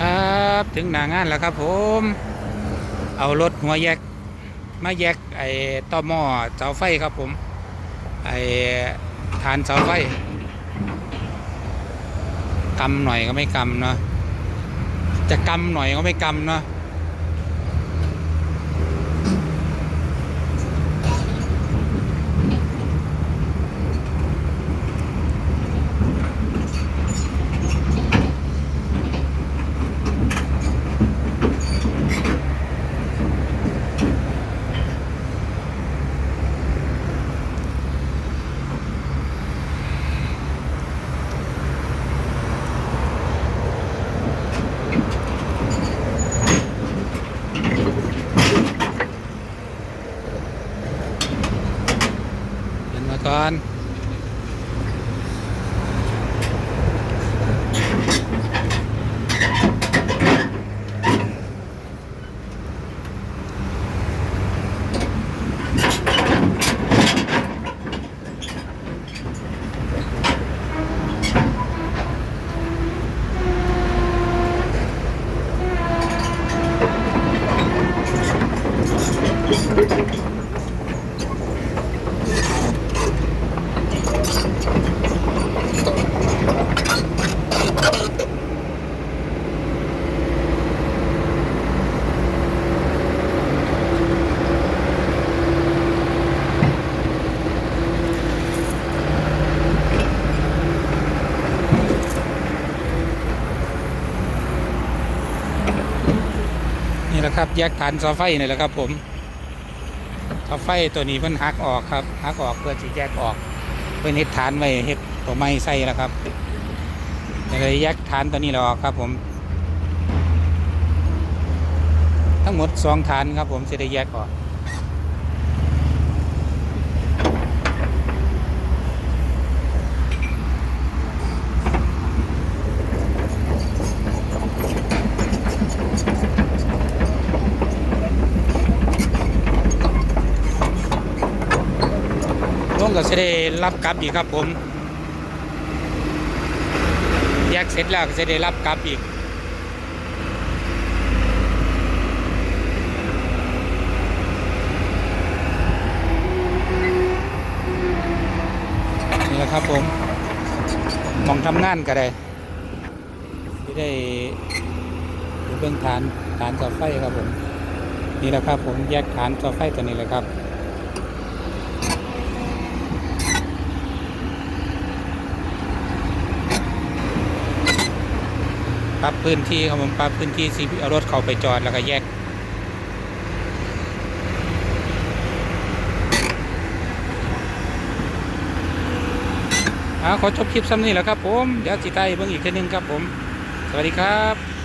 ครับถึงหน้างานแล้วครับผม เอารถหัวแยกมาแยกไอ้ต่อหม้อเสาไฟครับผม ไอ้ฐานเสาไฟกำหน่อยก็ไม่กำเนาะจะกำหน่อยก็ไม่กำเนาะ ก่อน หละครับ แยกฐานเสาไฟนี่แหละครับ ผมเสาไฟตัวนี้เพิ่นหักออกครับหักออกเพื่อที่แยกออกเพิ่นเฮ็ดฐานไว้เห็ดตัวไม้ใส่แล้วครับเลยแยกฐานตัวนี้แล้วออกครับ ผม ทั้งหมดสองฐานครับ ผมจะได้แยกออก งก็จะได้รับกลับอีกครับผมแยกเสร็จแล้วก็จะได้รับกลับอีกนี่แหละครับผมมองทำงานก็ได้ที่ได้ดูเบื้องฐานฐานเสาไฟครับผมนี่แหละครับผมแยกฐานเสาไฟตัวนี้เลยครับ ปรับพื้นที่ครับผมปรับพื้นที่สิเอารถเข้าไปจอดแล้วก็แยกอ่าขอจบคลิปซ้ำนี้แหล้วครับผม เดี๋ยวจิตายเบิ่งอีกทีหนึงครับผม สวัสดีครับ